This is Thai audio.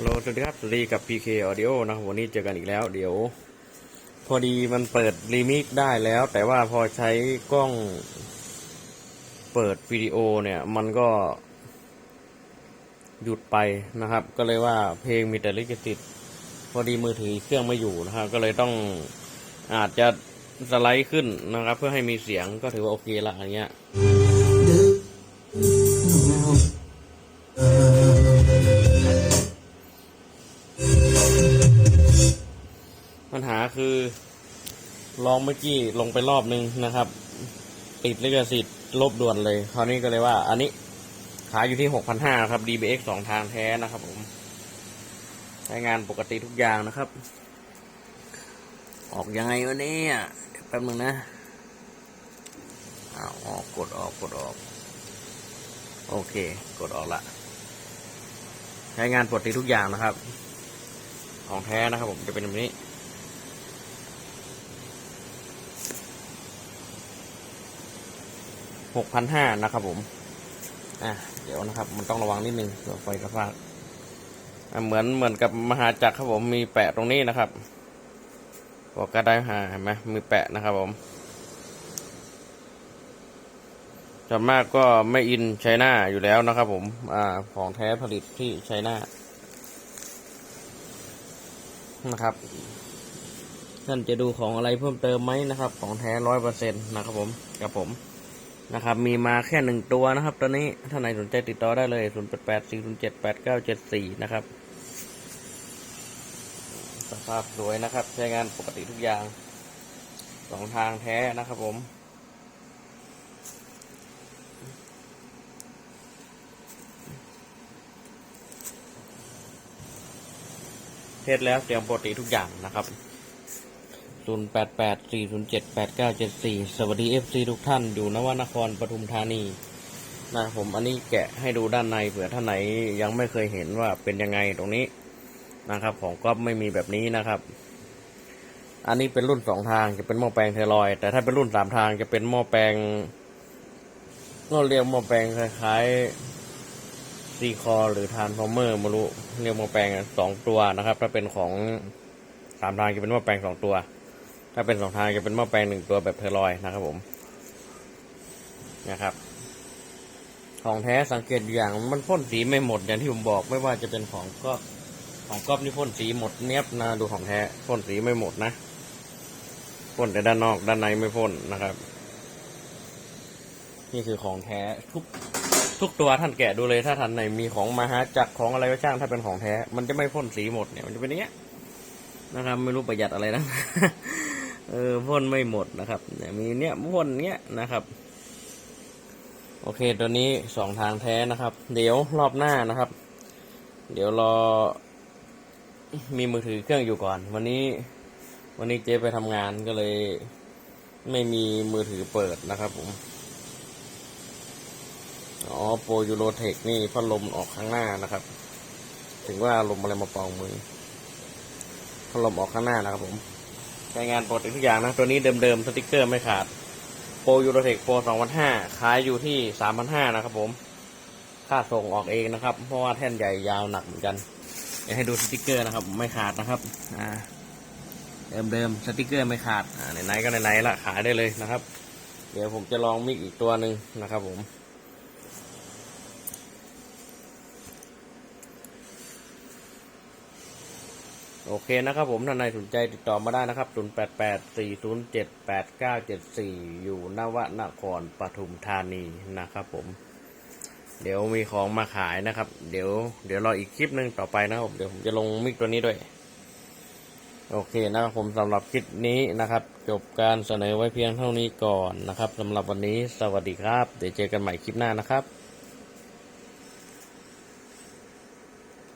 ฮัลโลสวัสดีครับสวัสดีกับ PK Audio นะวันนี้เจอกันอีกแล้ว เดี๋ยว พอดีมันเปิดรีมิกได้แล้ว แต่ว่าพอใช้กล้อง เปิดวิดีโอเนี่ย มันก็ หยุดไปนะครับ ก็เลยว่าเพลงมีแต่ลิขสิทธิ์พอดีมือถือเครื่องไม่อยู่นะครับ ก็เลยต้องอาจจะสไลด์ขึ้นนะครับ เพื่อให้มีเสียงก็ถือว่าโอเคละอย่างเงี้ย คือลองเมื่อกี้ลงไปรอบนึงนะครับ ติดลิขสิทธิ์ลบด่วนเลย คราวนี้ก็เลยว่า อันนี้ขายอยู่ที่หกพันห้าครับ DBX สองทางแท้นะครับผมใช้งานปกติทุกอย่างนะครับ ออกยังไงวะเนี่ยแป๊บนึงนะอ้าวออกกดออกกดออก โอเค กดออกละใช้งานปกติทุกอย่างนะครับ ของแท้นะครับผมจะเป็นแบบนี้ หกพันห้านะครับผม อะเดี๋ยวนะครับ มันต้องระวังนิดนึงไฟกระพากเหมือนเหมือนกับมหาจักรครับผมมีแปะตรงนี้นะครับบอกก็ได้หาเห็นไหมมีแปะนะครับผมส่วนมากก็ไม่อินไชน่าอยู่แล้วนะครับผม อ่า ของแท้ผลิตที่ไชน่านะครับ ท่านจะดูของอะไรเพิ่มเติมไหมนะครับ ของแท้ร้อยเปอร์เซ็นต์นะครับผม กับผม นะครับ มีมาแค่หนึ่งตัวนะครับ ตอนนี้ถ้าไหนสนใจติดต่อได้เลยศูนย์แปดแปดสี่ศูนย์เจ็ดแปดเก้าเจ็ดสี่นะครับ สภาพสวยนะครับ ใช้งานปกติทุกอย่างสองทางแท้นะครับผมเทสแล้วเสียงปกติทุกอย่างนะครับ 0884078974สวัสดี FC ทุกท่านอยู่นวนครปทุมธานีนะครับผมอันนี้แกะให้ดูด้านในเผื่อท่านไหนยังไม่เคยเห็นว่าเป็นยังไงตรงนี้นะครับ ของก๊อฟไม่มีแบบนี้นะครับ อันนี้เป็นรุ่นสองทางจะเป็นหม้อแปลงเทลอย แต่ถ้าเป็นรุ่นสามทางจะเป็นหม้อแปลงก็เรียกหม้อแปลงคล้ายๆซีคอหรือทานฟอร์เมอร์ไม่รู้เรียกหม้อแปลงสองตัวนะครับ ถ้าเป็นของสามทางจะเป็นหม้อแปลงสองตัว ถ้าเป็นสองทางจะเป็นหม้อแปลงหนึ่งตัวแบบเทอร์ลอยนะครับผม นะครับ ของแท้สังเกตอย่างมันพ่นสีไม่หมดอย่างที่ผมบอกไม่ว่าจะเป็นของก็ของก๊อฟนี่พ่นสีหมดเนี้ยบนะดูของแท้พ่นสีไม่หมดนะพ่นแต่ด้านนอกด้านในไม่พ่นนะครับ นี่คือของแท้ทุกทุกตัวท่านแกะดูเลยถ้าท่านไหนมีของมาหาจักรของอะไรก็ช่างถ้าเป็นของแท้ มันจะไม่พ่นสีหมดเนี่ยมันจะเป็นอย่างเงี้ยนะครับ ไม่รู้ประหยัดอะไรนะ เออพ่นไม่หมดนะครับเนี่ยมีเนี้ยพ่นเนี้ยนะครับ โอเคตัวนี้สองทางแท้นะครับ เดี๋ยวรอบหน้านะครับ เดี๋ยวรอ มีมือถือเครื่องอยู่ก่อน วันนี้ วันนี้เจ๊ไปทำงานก็เลย ไม่มีมือถือเปิดนะครับผมอ๋อโปรยูโรเทคนี่พัดลมออกข้างหน้านะครับ ถึงว่าลมอะไรมาป่ามือพัดลมออกข้างหน้านะครับผม ใช้งานปกติทุกอย่างนะ ตัวนี้เดิมๆสติกเกอร์ไม่ขาดโปรยูโรเทคโปรสองพันห้าขายอยู่ที่สามพันห้านะครับผม ค่าส่งออกเองนะครับ เพราะว่าแท่นใหญ่ยาวหนักเหมือนกันเดี๋ยวให้ดูสติกเกอร์นะครับ ไม่ขาดนะครับอ่าเดิมๆสติกเกอร์ไม่ขาดอ่าไหนๆก็ไหนๆละขายได้เลยนะครับ เดี๋ยวผมจะลองมิกอีกตัวหนึ่งนะครับผม โอเคนะครับผมท่านใดสนใจติดต่อมาได้นะครับ0884078974 อยู่นวนครปทุมธานีนะครับผม เดี๋ยวมีของมาขายนะครับ เดี๋ยวเดี๋ยวรออีกคลิปหนึ่งต่อไปนะครับ เดี๋ยวผมจะลงมิกตัวนี้ด้วย โอเคนะครับผมสำหรับคลิปนี้นะครับ จบการเสนอไว้เพียงเท่านี้ก่อนนะครับสำหรับวันนี้สวัสดีครับ เดี๋ยวเจอกันใหม่คลิปหน้านะครับ